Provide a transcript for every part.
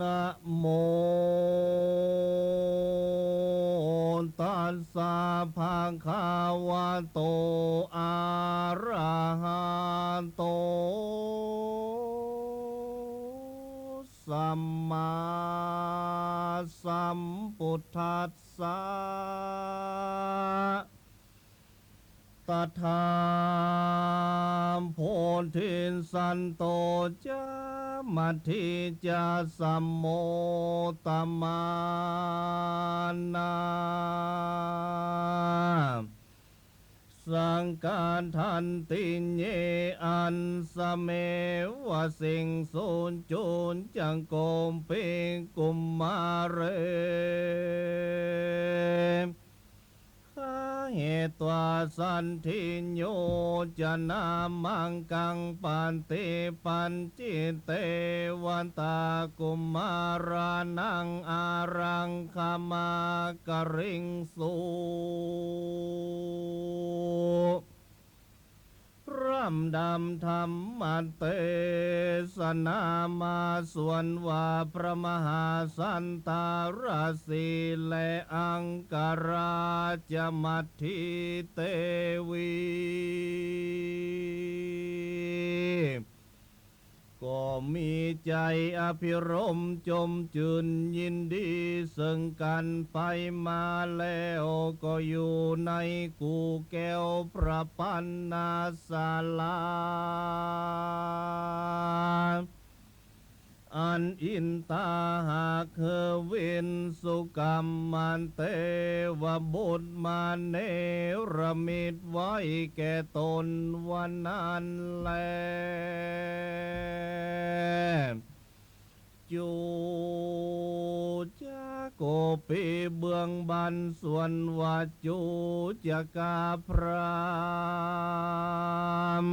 นะโม มัทิจาสัมโมตมานาสังการทันติเยอันสเมวะสิงสุนจุนจังโกมเปงกุมมาเร เหตุวาสันทิญโยจะนามังกังปันติปันจิเตวันตากุมมารานังอารังคามากริงสู ร่ำดำธรรมเตสนามาส่วนว่าพระมหาสันตาราศีและอังการาจมัทธิเตวี ใจอภิรมจมจุนยินดี ซึ่งกันไปมาแล้วก็อยู่ในกูแก้วพระปันนาศาลา อันอินตาหากเควินสุกรรมมันเตวบุตรมาเนรมิตไว้แก่ตนวันนั้นแล จูจะโกปีเบื้องบันส่วนว่าจูจะกาพราม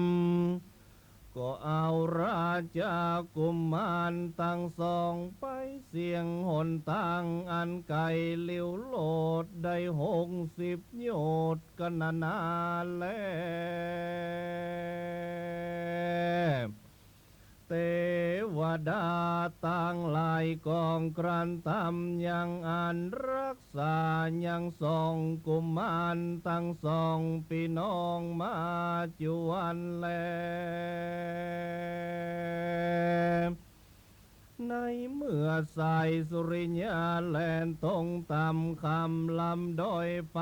ก็เอาราชากุมมารตั้งสองไปเสียงหนทางอันไกลเลี้ยวโลดได้หกสิบโยชน์กันนานาแล เทวดาต่างหลายกองกรันทำยังอันรักษายังทรงกุมารตั้งสองพี่น้องมาจวันแล ในเมื่อสายสุริยาแลนตรงตามคำลำดอยไป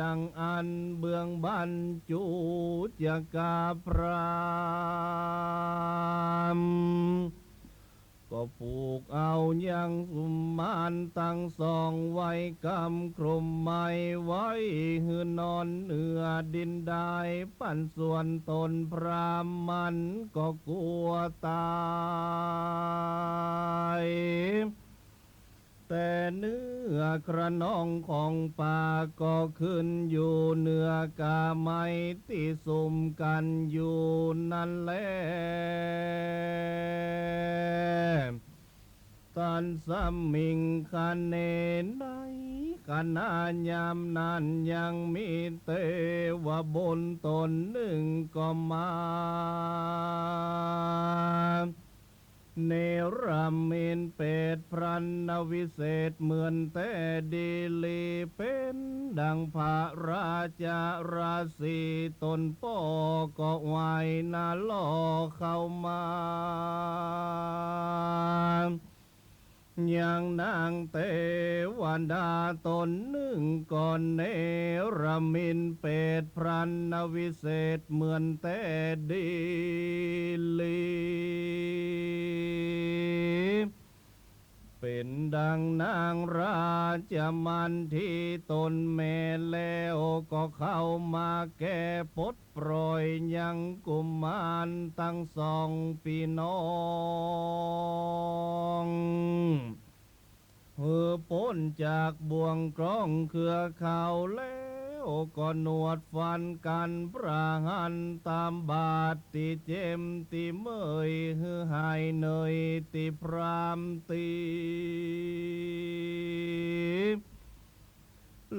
ดังอันเบื้องบันจูจะกาพรา ผูกเอายังสุมมานตั้งสองไว้กำครุมไม้ไว้หือนอนเหนือดินได้ปั่นส่วนตนพรามมันก็กลัวตาย แต่เนื้อกระนองของป่าก็ขึ้นอยู่เนื้อกาไม้ที่สุมกันอยู่นั่นแหละตันสมมิงคันเนไนขณะยามนั้นยังมีเตวบนตนหนึ่งก็มาเน รมินเปตพรันนวิเศษเหมือนแต่ดีลีเป็นดังพระราชาราศีตนป่อก็ไหวนาล่อเข้ามา ย่างนางเตวันดาตนหนึ่งก่อนเนรมินเป็ดพรันนวิเศษเหมือนแต่ดีลีเป็นดังนางราชมันที่ตนแม่แล้วก็เข้ามาแก้ปดปล่อยยังกุมมารตั้งสองพี่น้อง จากบ่วงกล้องเครือเขาแล้วก็หนวดฟันกันประหันตามบาทติเจมติเมยฮือหายเนยติพรามตี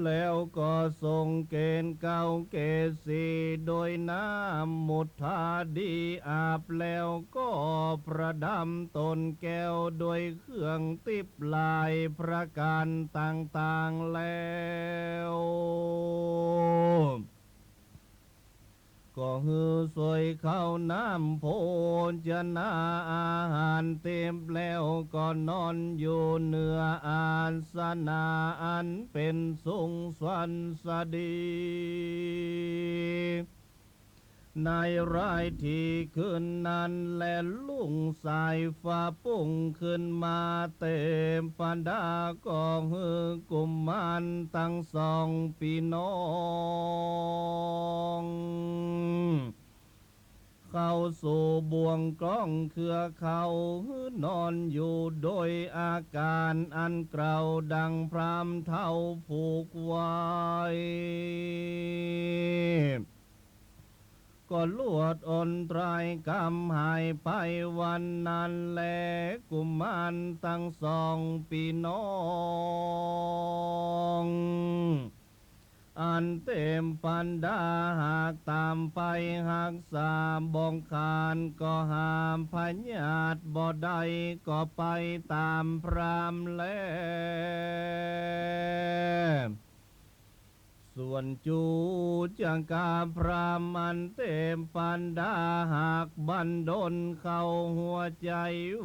แล้วก็ทรงเกณฑ์เก้าเกสีโดยน้ำหมดทาดีอาบแล้วก็ประดำตนแก้วโดยเครื่องติบลายประการต่างๆแล้ว ก็ฮือสวยเข้าวน้ำโพจะนาอาหารเต็มแล้วก็นอนอยู่เหนืออาสนาอันเป็นสุงสวรรค์สดี ในรายที่ขึ้นนั้นและลุงสายฟ้าปุ่งขึ้นมาเต็มปันดากองฮือกุมมารตั้งสองพี่น้องเข้าสู่บ่วงกล้องเครือเขานอนอยู่โดยอาการอันเกลาดังพรามเท่าผูกไว้ ก็ลวดอนตรายกรรมหายไปวันนั้นแลกุมารตั้งสองพี่น้อง อันเต็มปันดาหากตามไปหากสามบองคานก็หามพญาตบ่ได้ก็ไปตามพรามแล้ว ส่วนจูจังกาพรามันเต็มปันดาหากบันดนเข้าหัวใจ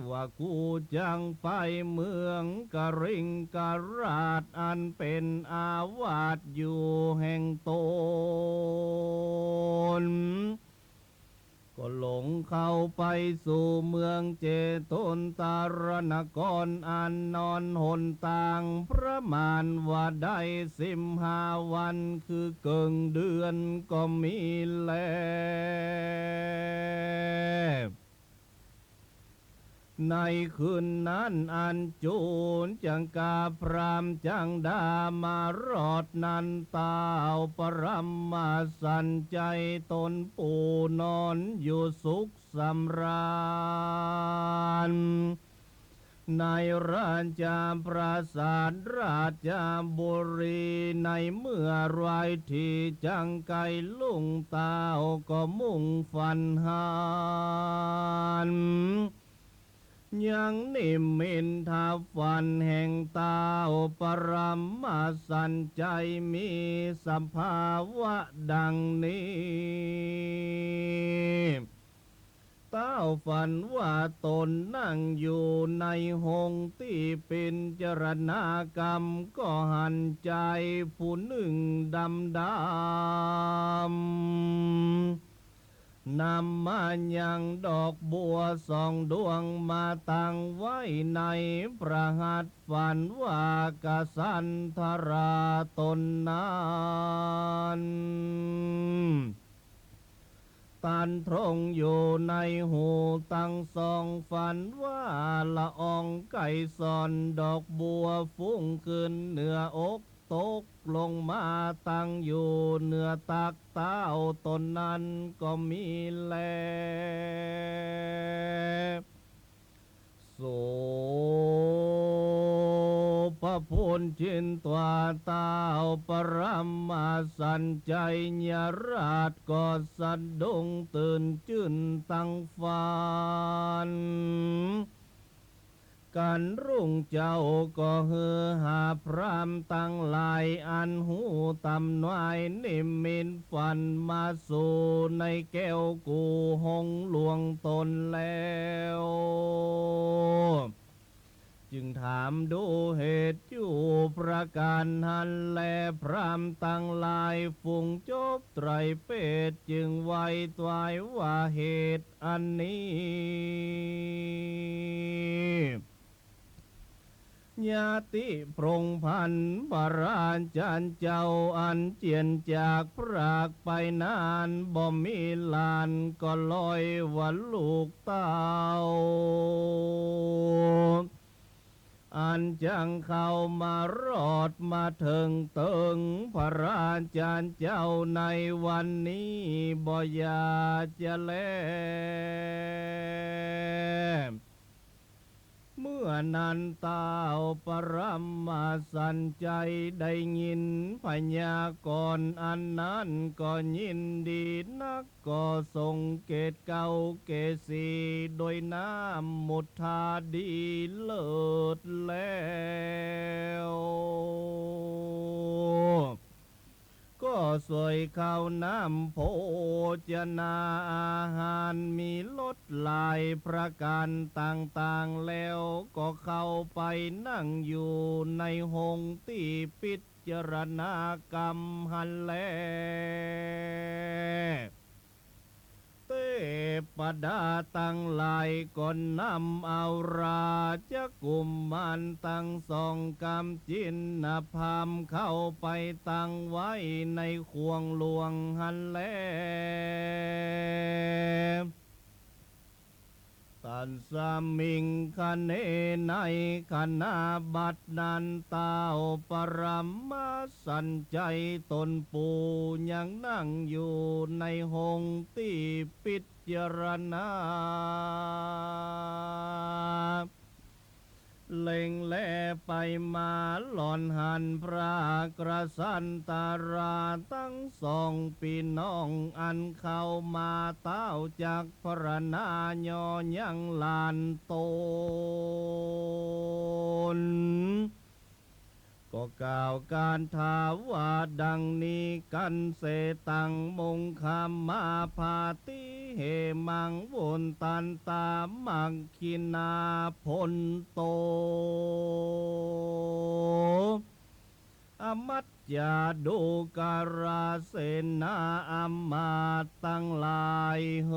ว่ากูจังไปเมืองกะริงกะราดอันเป็นอาวาสอยู่แห่งตน ก็หลงเข้าไปสู่เมืองเจตนตารนกรอันนอนหนต่างพระมานว่าได้สิมหาวันคือเกิงเดือนก็มีแล้ว ในคืนนั้นอันจูนจังกาพรามจังดามารอดนันตาวปรำมาสันใจตนปูนอนอยู่สุขสำราญในราชาปราสาทราชาบุรีในเมื่อไรที่จังไกลุงตาวก็มุ่งฟันหาน ยังนิมินทาฟันแห่งตาปรมาสันใจมีสภาวะดังนี้ต้าฝันว่าตนนั่งอยู่ในหงที่เป็นจรณากรรมก็หันใจผู้หนึ่งดำดำ นำมายังดอกบัวสองดวงมาตั้งไว้ในประหัตฝันว่ากสันทราตนนั้นตันทรงอยู่ในหูตั้งสองฝันว่าละอองไก่ซอนดอกบัวฟุ้งขึ้นเหนืออก ตกลงมาตั้งอยู่เหนือตักเต้าตนนั้นก็มีแล โสพระพุนจินตัวตาปรมาสันใจยราชก็สะดุ้งตื่นจื่นตั้งฟัน การรุ่งเจ้าก็เฮือหาพรามตั้งหลายอันหูตำนายนิมมินฝันมาสู่ในแก้วกูหงหลวงตนแล้วจึงถามดูเหตุอยู่ประการหันแลพรามตั้งลายฟุงจบไตรเป็ดจึงไว้ตวายว่าเหตุอันนี้ ญาติพรงพันธ์บาราจันเจ้าอันเจียนจากพรากไปนานบ่มีลานก็ลอยวันลูกเต้าอันจังเข้ามารอดมาถึงเติงพระราชาเจ้าในวันนี้บ่อยาจะแล เมื่อนันเต้าปรมาสันใจได้ยินพยากรอันนั้นก็ยินดีนักก็ทรงเกตเก่าเกสีโดยน้ำมุทาดีเลิศแล้ว ก็สวยข้าวน้ำโภชนาอาหารมีลดหลายประการต่างๆแล้วก็เข้าไปนั่งอยู่ในหงที่พิจรณากรรมหันแล เตปดาตั้งหลายก่อนนำเอาราชกุมมันตั้งสองกำจินนภามเข้าไปตั้งไว้ในควงหลวงหันแล สามิงคะเนในคณาบัดนันต้าปรมาสันใจตนปูยังนั่งอยู่ในหงที่ปิจารณา เล็งแลไปมาหลอนหันพระกระสันตาราตั้งสองปีน้องอันเข้ามาเต้าจากพระนายอยังลานโตน ก็กล่าวการทาว่าดังนี้กันเสตังมงคามาพาติเหมังวนตันตามังคินาพลโต อมัจจาดูการาเสนาอมมาตั้งลายเฮ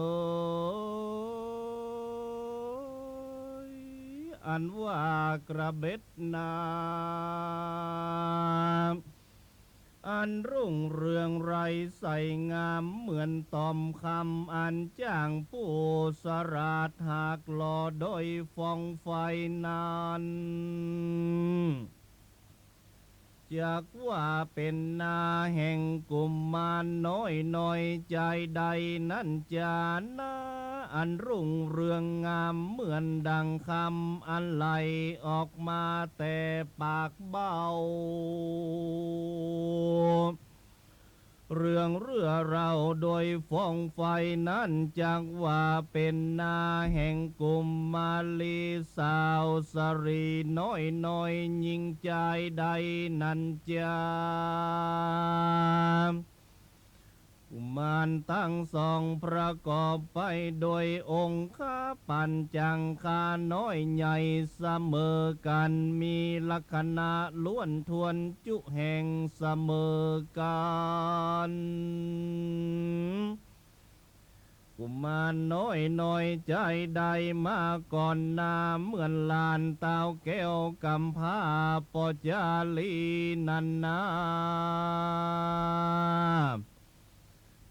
อันว่ากระเบ็ดนาอันรุ่งเรืองไรใสงามเหมือนตอมคำอันจ้างผู้สราดหากหลอโดยฟองไฟนาน จากว่าเป็นนาแห่งกลุ่มมารน้อยน้อยใจใดนั่นจานาอันรุ่งเรืองงามเหมือนดังคำอันไหลออกมาแต่ปากเบา เรื่องเรือเราโดยฟองไฟนั้นจักว่าเป็นนาแห่งกุมมาลีสาวสรีน้อยน้อยยิงใจใดนันจา กุมารตั้งสองประกอบไปโดยองค์ข้าปัญจังคาน้อยใหญ่เสมอกันมีลักษณะล้วนทวนจุแห่งเสมอกันกุมารน้อยน้อยใจใดมาก่อนนาเหมือนลานเต้าแก้วกำพร้าปจาลีนันนา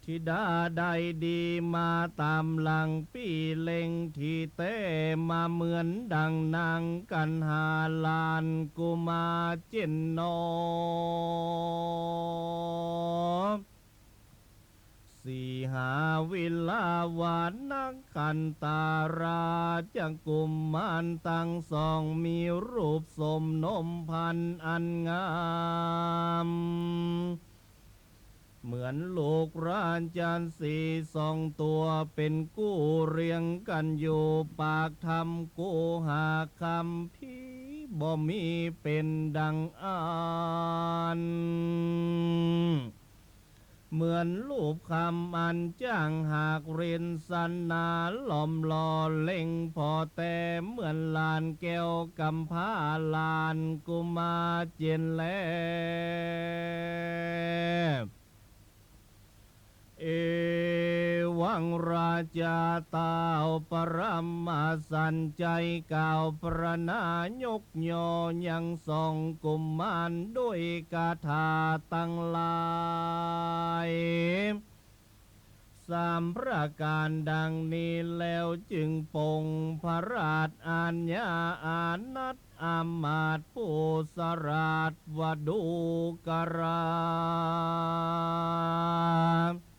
ธิดาใดดีมาตามหลังปี้เล็งที่เต้มาเหมือนดังนางกันหาลานกุมาเจนโนสี่หาวิลาวานนักกันตาราจังกุมมานตั้งสองมีรูปสมนมพันอันงาม เหมือนลูกรานจานสีสองตัวเป็นกู้เรียงกันอยู่ปากทำกู้หาคำพี่บ่มีเป็นดังอ่านเหมือนรูปคำอันจ้างหากเรียนสันนาหล่อมหล่อเล่งพอแต่เหมือนลานแก้วกำพาลานกุมาเจนแล เอวังราชาตาวปรมาสันใจกล่าวประนายกยอยังทรงกุมมารด้วยกาถาตั้งลายสามประการดังนี้แล้วจึงปงพระราชอาญญาอานัตอามาตผู้สราชวดูกราอำ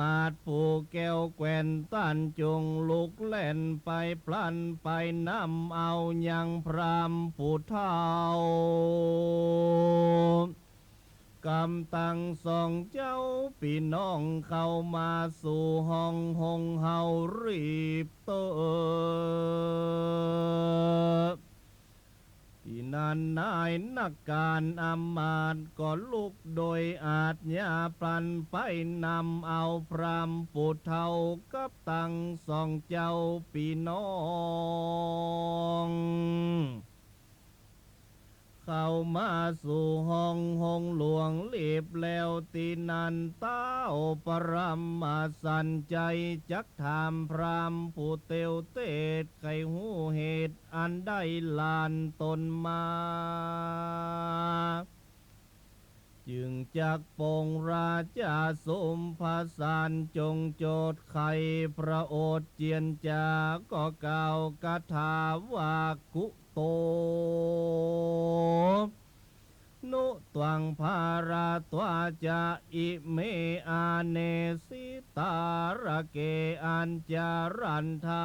มาตย์ผู้แก้วแกวนตันจงลุกเล่นไปพลันไปนำเอายังพรามผู้เท่ากำตังสองเจ้าพี่น้องเข้ามาสู่ห้องหงเฮารีบเตอ ที่นั่นนายนักการอามาตก็ลุกโดยอาจญาปลันไปนำเอาพรามปุถเทากับตังสองเจ้าปีน้อง เข้ามาสู่ห้องห้องหลวงเลีบแล้วตีนันเต้าปรำมาสันใจจักถามพรามผู้เตียวเตดไขหูเหตุอันได้ลานตนมา จึงจากปงราชาสมภาสานจงโจทย์ไข่พระโอษเจียนจาก็กล่าวกถาวากุโต นุตวังภาราตวาจะอิเมอาเนสิตาระเกอัญจารันธา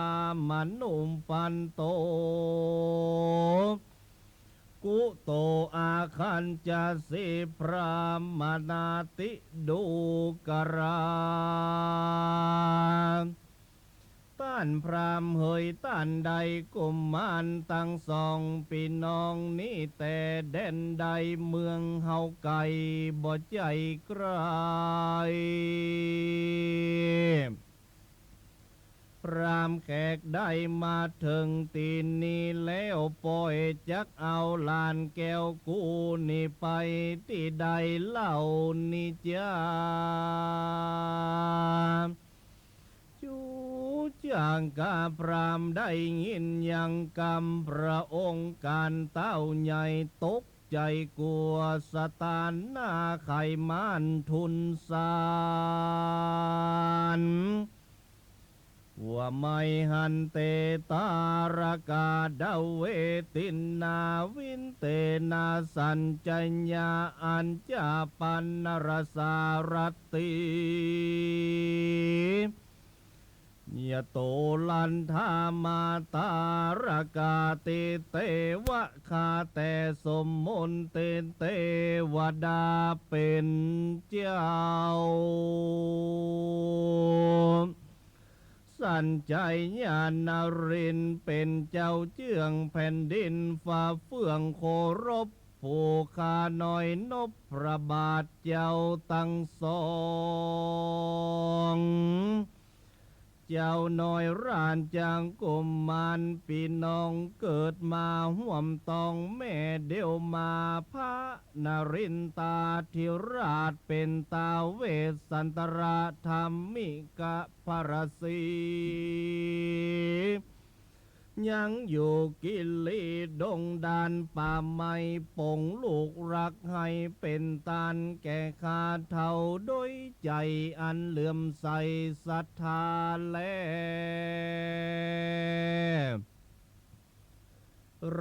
มนุมปันโต กุโตอาคันจะสิพรามนาติดูกราต้านพรามเฮยต้านใดกุมมานตั้งสองพี่น้องนี่แต่แดนใดเมืองเฮาไก่บ่ใจใกร พรามแขกได้มาถึงตีนนี้แล้วปล่อยจักเอาลานแก้วกูนี่ไปที่ใดเล่านี่จ้าจูจางกาพรามได้ยินยังกำพระองค์การเต้าใหญ่ตกใจกลัวสตานหน้าไขมานทุนสาร ว่าไม่หันเตตารกาดาเวตินนาวินเตนาสัญจัญญาอัญจาปันนรสารติยโตลันธามาตารกาติเตวะคาแต่สมมนเตเตวดาเป็นเจ้า สันใจญาณรินเป็นเจ้าเจืองแผ่นดินฝ่าเฟื่องโครบผู้คาน้อยนบพระบาทเจ้าตั้งสอง เจ้าน้อยร่านจางกุมมันปีน้องเกิดมาห่วมตองแม่เดียวมาพระนรินตาธิราชเป็นตาเวสสันตระธรรมิกะพรสี ยังอยู่กิลีดงดานป่าไม้ปงลูกรักให้เป็นตานแก่ขาเท่าโดยใจอันเลื่อมใสศรัทธาแล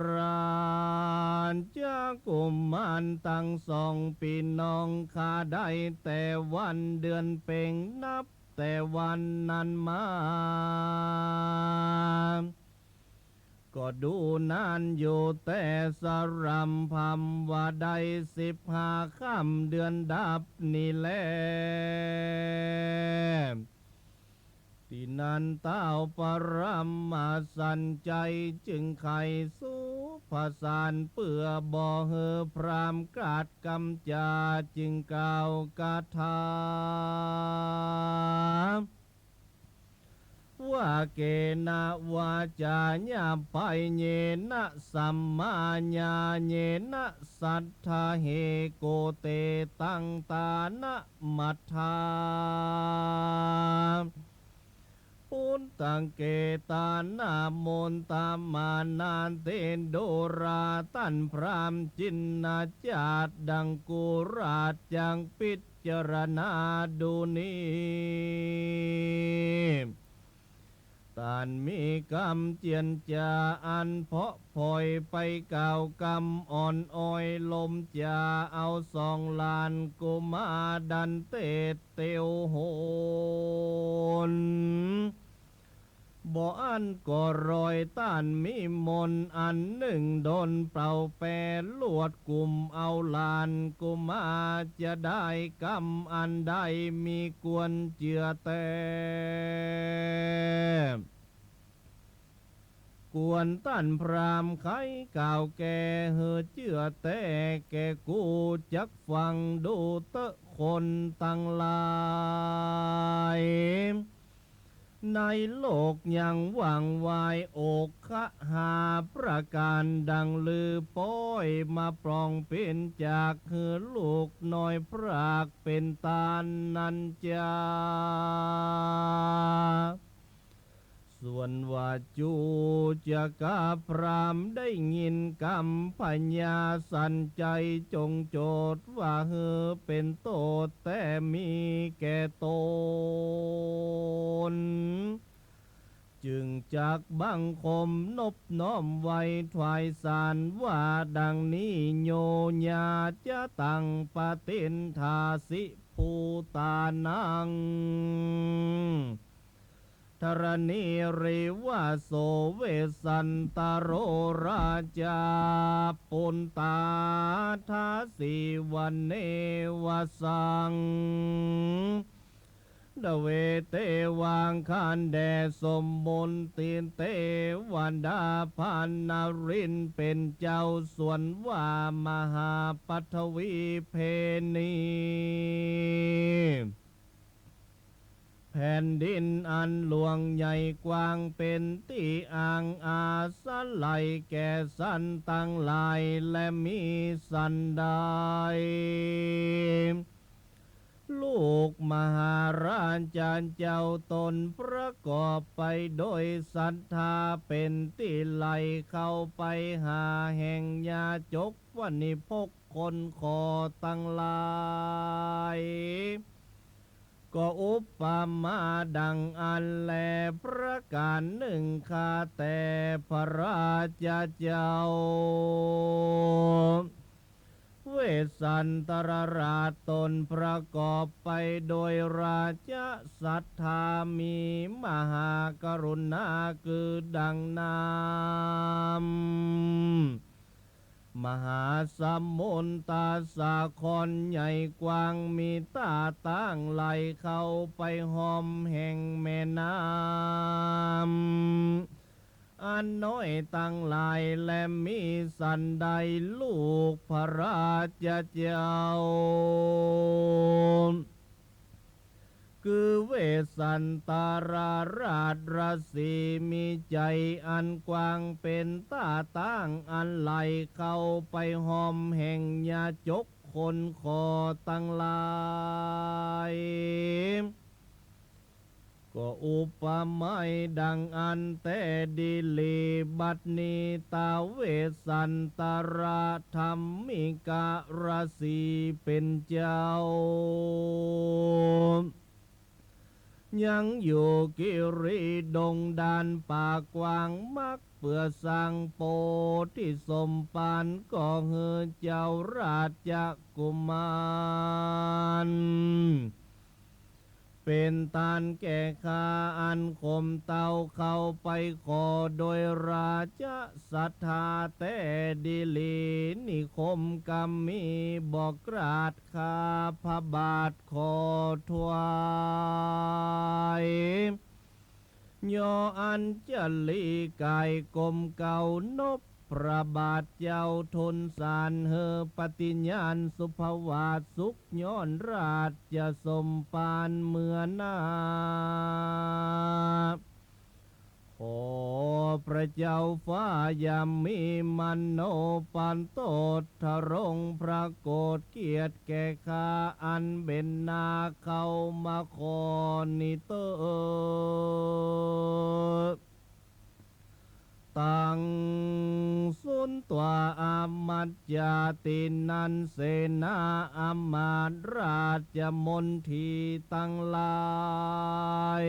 รานจากกุมมานตั้งสองปีน้องข้าได้แต่วันเดือนเป่งนับแต่วันนั้นมา ก็ดูนานอยู่แต่สรำพำว่าได้สิบห้าค่ำเดือนดับนี่และที่นันเต้าปรำมาสันใจจึงไขสู้ภาษานเปื่อบ่อเฮอพรามกาดกำจาจึงกล่าวกาถา ว่าเกนะวาจาญาไปเยนะสัมมาญาเยนะสัทธาเหโกเตตังตานะมัทธาปุนตังเกตานามนตามานานเตนโดราตันพรามจินนาจาดดังกุราจังพิจารณาดูนี้ ตานมีกรรมเจียนจาอันเพาะพลอยไปกล่าวกรรมอ่อนอ้อยลมจาเอาสองลานกุมาดันเตเตียวโหน บ่อันก็รอยต้านมีมนอันหนึ่งโดนเปล่าแปรลวดกลุ่มเอาลานกุมาจะได้กรรมอันใดมีกวนเจือแต่กวนต้านพรามไข่ก่าวแก่เฮอเจือแต่แก่กูจักฟังดูเตะคนตั้งลาย ในโลกยังว่างวายอกคะหาประการดังลือป้อยมาปรองเป็นจากคือลูกน้อยพรากเป็นตาลนันจา ส่วนว่าจูจะกาพรามได้ยินกำพญาสันใจจงโจทย์ว่าเฮอเป็นโตแต่มีแก่ตนจึงจากบังคมนบน้อมไว้ถวายสารว่าดังนี้โยญาจะตั้งปฏินทาสิภูตานัง ธรณีเรวาโสเวสันตโรราจาปุนตาทาสีวันเนวสังดเวเตวางคานแดสมบุญตีนเตวันดาพันนารินเป็นเจ้าส่วนว่ามหาปัทวีเพนี แผ่นดินอันหลวงใหญ่กว้างเป็นที่อ่างอาสาไหลแก่สันตั้งหลายและมีสันไดลูกมหาราชจารย์เจ้าตนประกอบไปโดยศรัทธาเป็นที่ไหลเข้าไปหาแห่งยาจกวันิพกคนขอตั้งลาย ก็อุปมาดังอันแลประการหนึ่งข้าแต่พระราชเจ้า เวสสันตรราชตนประกอบไปโดยราชศรัทธามีมหากรุณาคือดังนาม มหาสมุนตาสาคอนใหญ่กว้างมีตาตั้งไหลเข้าไปหอมแห่งแม่น้ำอันน้อยตั้งหลายและมีสันใดลูกพระราชเจ้า คือเวสันตาราราชรสีมีใจอันกว้างเป็นตาตั้งอันไหลเข้าไปหอมแห่งยาจกคนคอตั้งลายก็อุปมาดังอันแต่ดิลีบัดนีตาเวสสันตราธรรมิการสีเป็นเจ้า ยังอยู่กิริดงดานป่ากว้างมักเพื่อสร้างโปที่สมปานก็เฮอเจ้าราชกุมาร เป็นตานแก่คาอันคมเตาเข้าไปขอโดยราชศรัทธาแต่ดิลีนิคมกรรมมีบอกกราดคาพระบาทขอถวายยออันเจลีกายกลมเก่านบ ระบาทเจ้าทนสารเฮอปฏิญญาณสุภวาทสุขย้อนราชจะสมปานเมื่อนาขอพระเจ้าฟ้ายามมีมันโนปันโตทรงพระโกรเกียรติแก่ข้าอันเป็นนาเข้ามาขอนิเตอ ตังสุนตัวอามัจจาตินันเสนาอามาตราชมนทีตังลาย